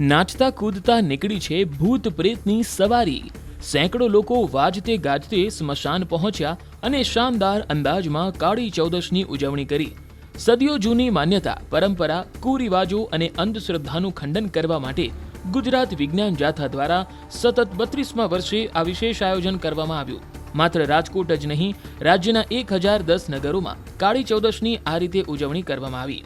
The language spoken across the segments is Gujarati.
નાચતા કૂદતા નીકળી છે ભૂત પ્રેતની સવારી. સેંકડો લોકો વાજતે ગાજતે સ્મશાન પહોંચ્યા અને શાનદાર અંદાજમાં કાળી ચૌદશની ઉજવણી કરી. સદીઓ જૂની માન્યતા, પરંપરા, કુરિવાજો અને અંધશ્રદ્ધાનું ખંડન કરવા માટે ગુજરાત વિજ્ઞાન જાથા દ્વારા સતત બત્રીસમાં વર્ષે આ વિશેષ આયોજન કરવામાં આવ્યું. માત્ર રાજકોટ જ નહીં, રાજ્યના એક હજાર દસ નગરોમાં કાળી ચૌદશની આ રીતે ઉજવણી કરવામાં આવી.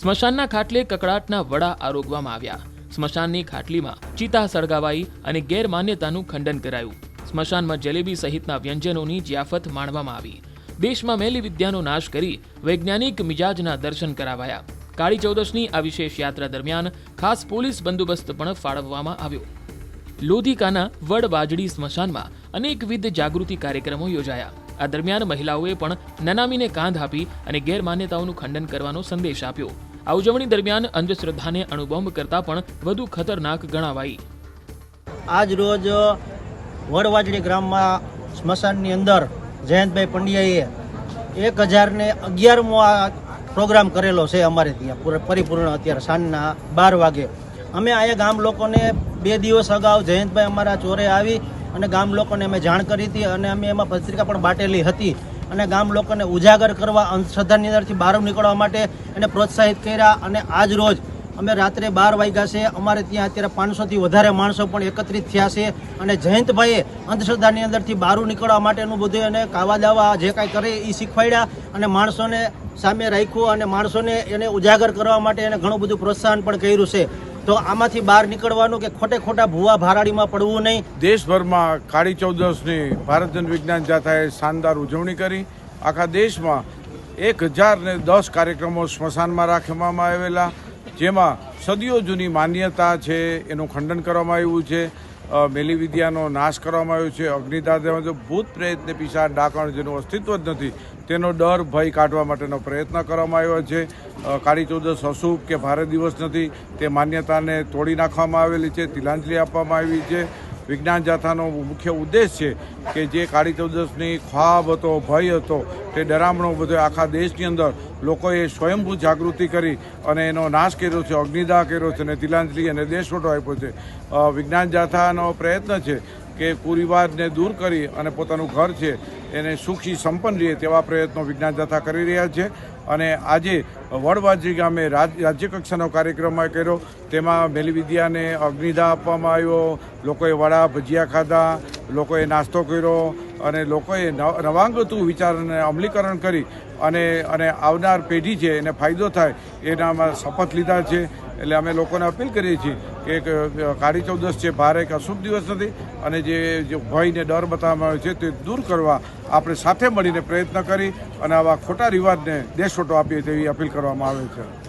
સ્મશાનના ખાટલે કકડાટના વડા આરોગવામાં આવ્યા. સ્મશાનની ખાટલીમાં ચિતા સળગાવાઈ અને ગેરમાન્યતાનું ખંડન કરાયું. સ્મશાનમાં જલેબી સહિતના વ્યંજનોની જિયાફત માણવામાં આવી. દેશમાં મેલી વિદ્યાનો નાશ કરી વૈજ્ઞાનિક મિજાજના દર્શન કરાવાયા. કાળી ચૌદશની આ વિશેષ યાત્રા દરમિયાન ખાસ પોલીસ બંદોબસ્ત પણ ફાળવવામાં આવ્યો. લોધિકાના વડવાજડી સ્મશાનમાં અનેકવિધ જાગૃતિ કાર્યક્રમો યોજાયા. આ દરમિયાન મહિલાઓએ પણ નનામીને કાંધ આપી અને ગેરમાન્યતાઓનું ખંડન કરવાનો સંદેશ આપ્યો. આ ઉજવણી દરમિયાન અંધશ્રદ્ધાને અણુબોમ્બ કરતા પણ વધુ ખતરનાક ગણાવાઈ. આજ રોજ વડવાજડી ગ્રામમાં સ્મશાનની અંદર જયંતભાઈ પંડ્યાએ એક હજારને અગિયારમો આ પ્રોગ્રામ કરેલો છે અમારે ત્યાં, પૂરે, પરિપૂર્ણ અત્યારે સાંજના બાર વાગે. અમે અહીંયા ગામ લોકોને બે દિવસ અગાઉ જયંતભાઈ અમારા ચોરે આવી અને ગામ લોકોને અમે જાણ કરી હતી અને અમે એમાં પત્રિકા પણ બાટેલી હતી. અને ગામ લોકોને ઉજાગર કરવા અંધશ્રદ્ધાની અંદરથી બહાર નીકળવા માટે એને પ્રોત્સાહિત કર્યા અને આજ રોજ અમે રાત્રે બાર વાગ્યા છે. અમારે ત્યાં અત્યારે પાંચસોથી વધારે માણસો પણ એકત્રિત થયા છે અને જયંતભાઈએ અંધશ્રદ્ધાની અંદરથી બહાર નીકળવા માટેનું બધું એને કાવા દાવા જે કાંઈ કરે એ શીખવાડ્યા અને માણસોને સામે રાખ્યું અને માણસોને એને ઉજાગર કરવા માટે એને ઘણું બધું પ્રોત્સાહન પણ કર્યું છે. તો આમાંથી બહાર નીકળવાનું કે ખોટે ખોટા ભૂવા ભારાડીમાં પડવું નહીં? દેશભરમાં કાળી ચૌદશની ભારત જન વિજ્ઞાન જાથાએ શાનદાર ઉજવણી કરી. આખા દેશમાં એક હજાર ને દસ કાર્યક્રમો સ્મશાનમાં રાખવામાં આવેલા, જેમાં સદીઓ જૂની માન્યતા છે, એનું ખંડન કરવામાં આવ્યું છે. મેલી વિદ્યાનો નાશ કરવામાં આવ્યો છે. અગ્નિદાહ ભૂત પ્રેત ને પિશાચ ડાકણ જેનું અસ્તિત્વ જ નથી, તેનો ડર ભય કાઢવા માટેનો પ્રયત્ન કરવામાં આવ્યો છે. કાળી ચૌદશ અશુભ કે ભારે દિવસ નથી, તે માન્યતાને તોડી નાખવામાં આવેલી છે, તિલાંજલિ આપવામાં આવી છે. વિજ્ઞાન જાથાનો મુખ્ય ઉદ્દેશ છે કે જે કાળી ચૌદશની ખ્વાબ હતો, ભય હતો, તે ડરામણો બધો આખા દેશની અંદર લોકોએ સ્વયંભૂ જાગૃતિ કરી અને એનો નાશ કર્યો છે, અગ્નિદાહ કર્યો છે અને તિલાંજલિ અને દેશવટો આપ્યો છે. વિજ્ઞાન જાથાનો પ્રયત્ન છે કે કુરિવાજને દૂર કરી અને પોતાનું ઘર છે એને સુખી સંપન્ન રહે તેવા પ્રયત્નો વિજ્ઞાન જાથા કરી રહ્યા છે. અને આજે વડવાજી ગામે રાજ- રાજ્ય કક્ષાનો કાર્યક્રમ કર્યો. તેમાં મેલવિદ્યાને અગ્નિદાહ આપવામાં આવ્યો. લોકોએ વડા ભજીયા ખાધા. લોકોએ નાસ્તો કર્યો. અને લોકોએ નવ- નવાંગતું વિચારને અમલીકરણ કરી. અને અને આવનાર પેઢી છે એને ફાયદો થાય એનામાં શપથ લીધા છે. એટલે અમે લોકોને અપીલ કરીએ છીએ કે કાળી ચૌદશ છે ભારે એક અશુભ દિવસ નથી, અને જે ભયને ડર બતાવવામાં આવે છે તે દૂર કરવા આપણે સાથે મળીને પ્રયત્ન કરી અને આવા ખોટા રિવાજને દેશોટો આપીએ તેવી અપીલ કરવામાં આવે છે.